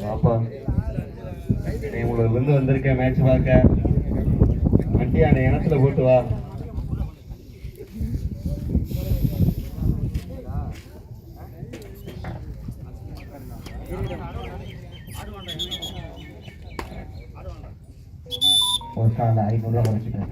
பாப்பா. இருந்து வந்திருக்கேன் மேட்ச் பார்க்க. வண்டி அந்த இனத்துல போட்டு வா. ஒரு ஐநூறுரூவா குறைச்சிட்டேன்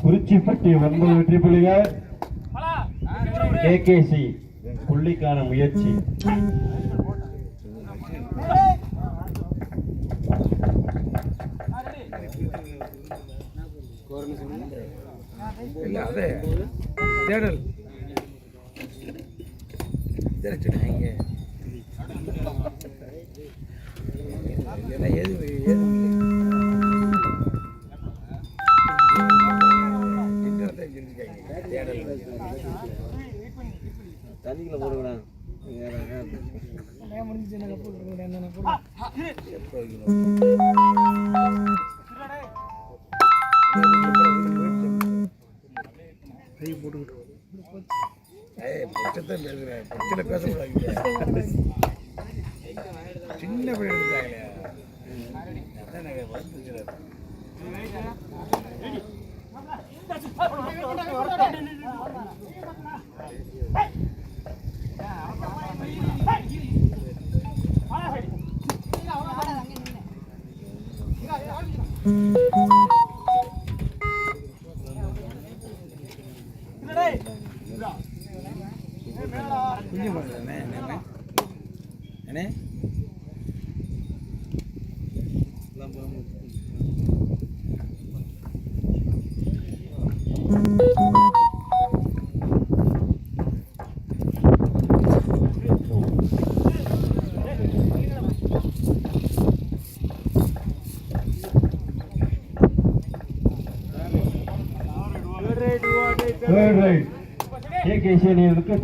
குறிச்சிப்பட்டி ஒன்பது வெற்றி புள்ளிகள் கேகேசி புள்ளிக்கான முயற்சி. தேடல். தண்ணிக்குள்ள போடுங்கண்ணா பிரச்சனை பேசக்கூடாது. சின்ன பையன் எடுத்துட்டாங்களே. அதான் எனக்கு வந்துச்சு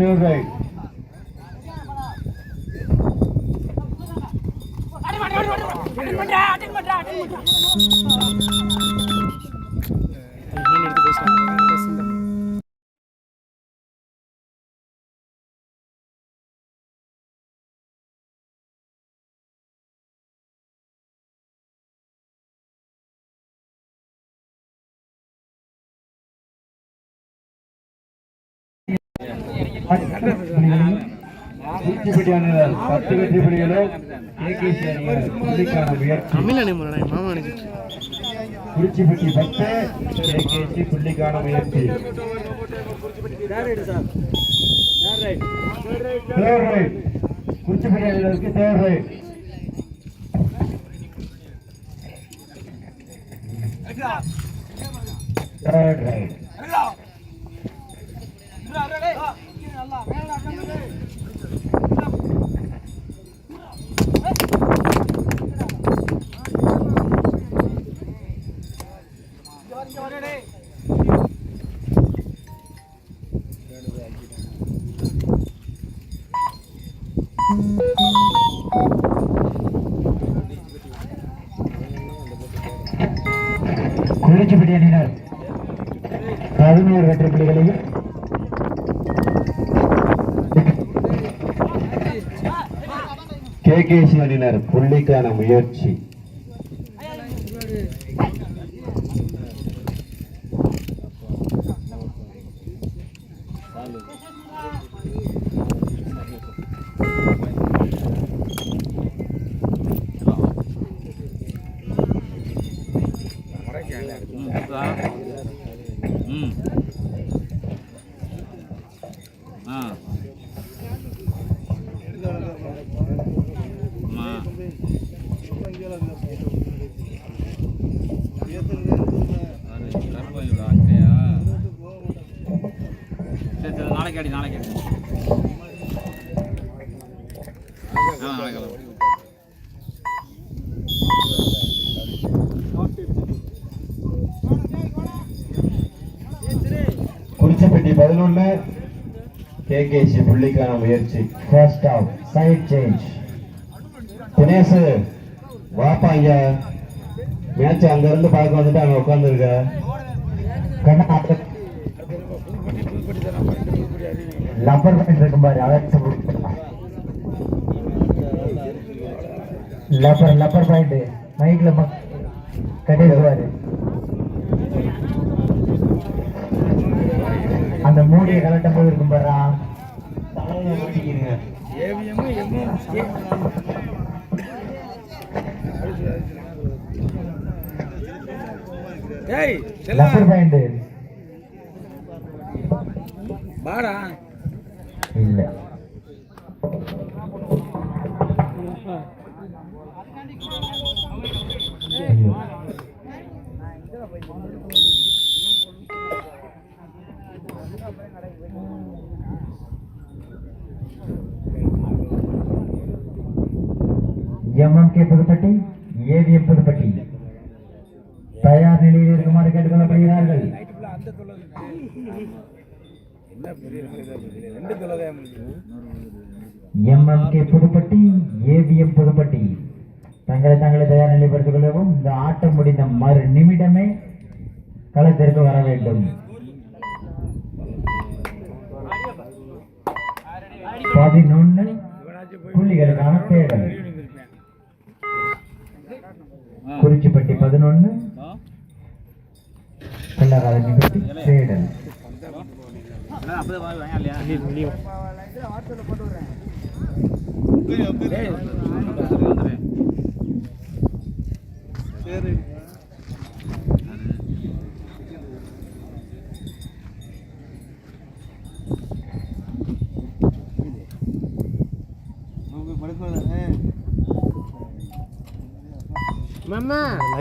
அணியினருக்கு தேர்ட் ரைட் எடுத்து பேசலாம் குறிச்சிப்பட்டி முறை மாமா நினைச்சிட்டு குறிச்சிப்பட்டி பத்து கேகேசி புள்ளிக்கான முயற்சி குறிச்சிப்பட்டி அணியினருக்கு ரைட் அணியினர் பதினோரு வெற்றி புள்ளிகளையும். கேகேசி அணியினர் புள்ளிக்கான முயற்சி. ம் நாளைக்கு அடி நாளைக்கு அடி. குறிச்சிப்பட்டி பதினொன்னு. கேகேசி புள்ளிக்கான முயற்சி. First off side change Dinesh வாப்பா ஐயா மேட்ச் அங்க இருந்து பார்க்க வந்துட்டு அங்க உட்காந்துருக்க லப்பர் பாயிண்ட் இருக்கும் பாரு அதை லப்பர் லப்பர் பாயிண்ட் மைக்ல கட்டிடுவாரு அந்த மூடியை கலட்டும் போது இருக்கும் பாரா லப்பர் பாயிண்ட் பாடா எம்எம்கே புதுப்பட்டி ஏவிஎம் புதுப்பட்டி. தயார் நிலையில் இருக்குமாறு கேட்டுக்கொள்ளப்படுகிறார்கள். MMK Pudupatti AVM Pudupatti. தங்களை தங்களை தயார் நிலைப்படுத்திக் கொள்ளவும் இந்த ஆட்டம் முடிந்த மறு நிமிடமே களத்திற்கு வர வேண்டும். பதினொன்று புள்ளிகளுக்கான தேடல். குறிச்சிப்பட்டி பதினொன்னு. கல்லராஜன்பட்டி தேடல். அப்படியே வாங்க இல்லையா மாமா லைவ் போட்டுட்டு மடியில் உள்ள உள்ள உள்ள போட்டோ அவன் எடுத்துக்கிறேன் நீ நீ அவன் எடுத்து உனக்கு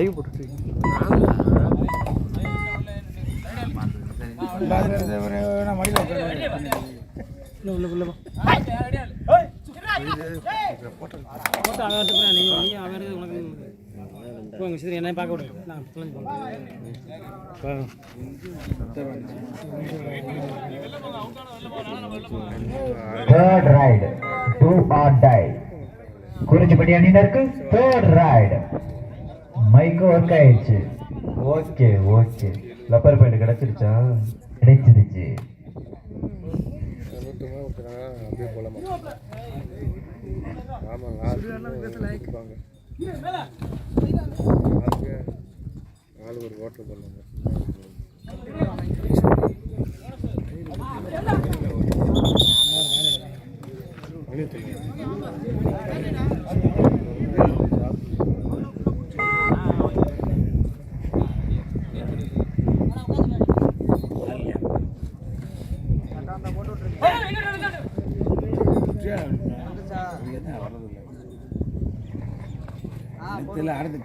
போங்க சரி என்ன பார்க்க விடுங்க நான் தொலைஞ்சு போகிறேன் அணியினருக்கு தேர்ட் ரைடு மைக்கு ஒர்க் ஆயிடுச்சு. ஓகே ஓகே லப்பர் பாயிண்ட் கிடைச்சிருச்சா? கிடைச்சிருச்சு. அப்படியே போலாமா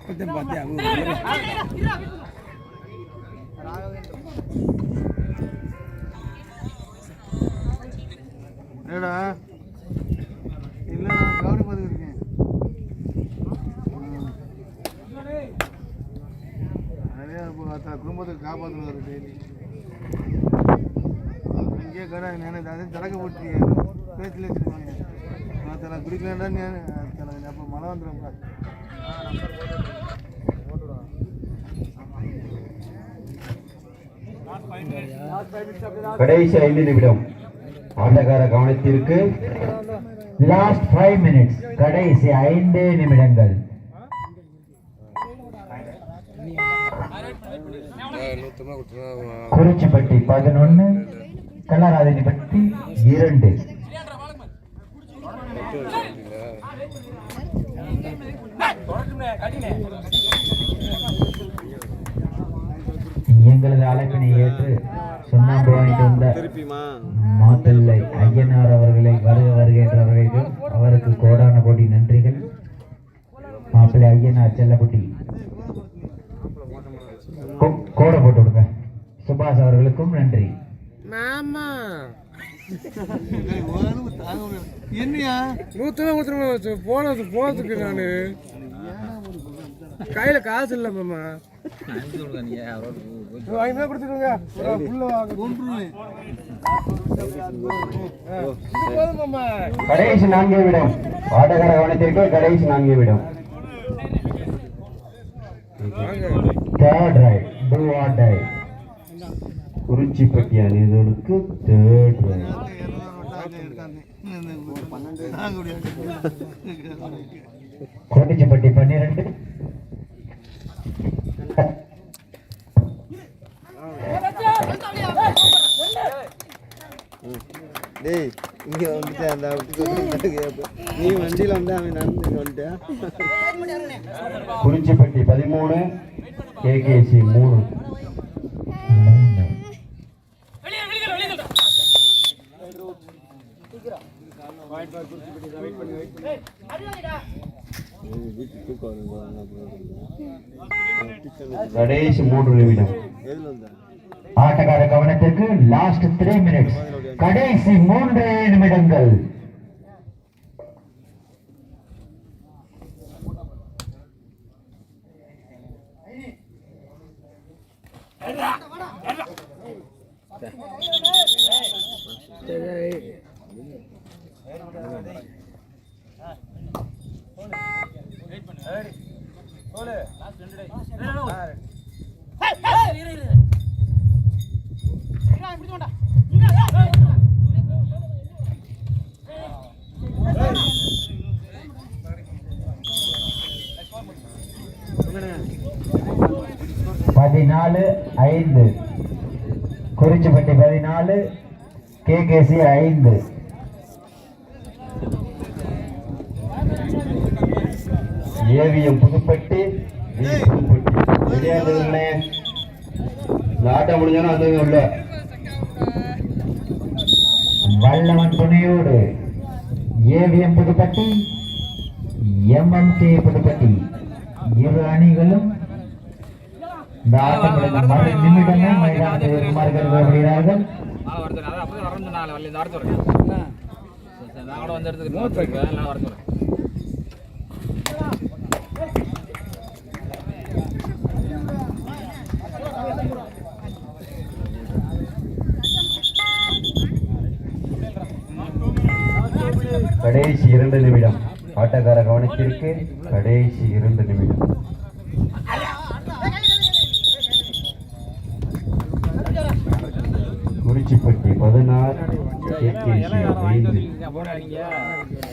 இப்போதான் பார்த்தேன் அவங்க என்னடா? இல்லை நான் கவனி பார்த்துக்கிருக்கேன் நிறையா குடும்பத்துக்கு காப்பாற்றுவார் டெய்லி. இங்கே கடை நான் அதை திறக்க போட்டு பேச்சில் வச்சுருக்காங்க நான் தலை குடிக்கலன்னா அப்போ மழை வந்துடும் கடைசி ஐந்து நிமிடம். ஆட்டக்கார கவனத்திற்கு லாஸ்ட் ஃபைவ் மினிட்ஸ் கடைசி ஐந்து நிமிடங்கள். நூற்றமாக பதினொன்று குறிச்சிப்பட்டி பதினொன்னு இரண்டு. எங்களது அழைப்பினை ஏற்று வாங்கிட்டு வந்த மாப்பிள்ளை ஐயனார் அவர்களை வருக வருகின்ற வரவேற்கும் அவருக்கு கோடான கோடி நன்றிகள். மாப்பிள்ளை ஐயனார் செல்லக்குட்டி. கோ- கோடை போட்டு விடுங்க சுபாஷ் அவர்களுக்கும் நன்றி. மாமா. என்னையா? கொடுத்துருவேன் போனது போகிறதுக்கு நான். கையில காசு இல்ல மாமா. அனுப்பி விடுங்க நீங்க அவரோட வாங்கி தான் கொடுத்துருங்க புள்ள வாங்க. கொண்டுருவேன் போதும் மாமா. கடைசி நான்கு விடம். ஆட்டக்கார கவனத்திற்கு கடைசி நான்கு விடம். Third raid do or die Kurichipatti third raid பன்னிரண்டு. இங்க வந்துட்டேன் அந்த நீ வண்டியில வந்து அவன் நடந்து வந்துட்டேன். குறிச்சிப்பட்டி பதிமூணு கேகேசி மூணு. கடைசி மூன்று நிமிடம். எதுல வந்த? ஆட்டக்கார கவனத்திற்கு லாஸ்ட் த்ரீ மினிட்ஸ் கடைசி மூன்று நிமிடங்கள் பதினாலு ஐந்து. குறிச்சிப்பட்டி பதினாலு கேகேசி ஐந்து. ஏவிஎம் புதுப்பட்டி புதுப்பட்டி. விளையாடுகளே முடிஞ்சாலும் உள்ள. வல்லவன் துணையோடு ஏவிஎம் புதுப்பட்டி எம்எம்கே புதுப்பட்டி. இரு அணிகளும் இந்த முடிந்த மறு நிமிடமே வருகிறார்கள் வர சொல்றேன். கடைசி இரண்டு நிமிடம். ஆட்டக்கார கவனத்திற்கு கடைசி இரண்டு நிமிடம் குறிச்சிப்பட்டி பதினாறு கேகேசி ஐந்து போன நீங்க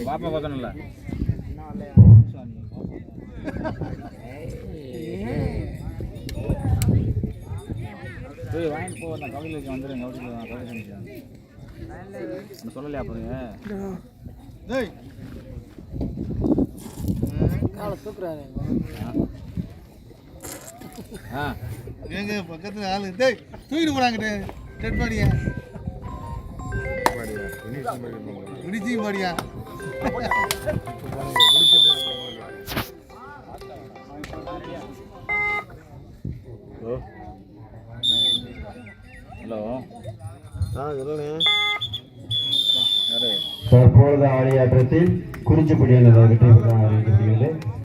பாப்பா பார்க்கணும்ல போய் வாங்கிட்டு போ நான் கவிதைக்கு வந்துடுங்க கவிதை சொல்லலையா அப்புறம் எங்க பக்கத்துல ஆளு. தூக்கிட்டு போறாங்க டெட் பாடியா. பிடிச்சி பாடியா ஹலோ ஹலோ ஆ சொல்லுங்க யாரு தற்பொழுது ஆடியாட்டத்தில் குறிச்சிப்பட்டி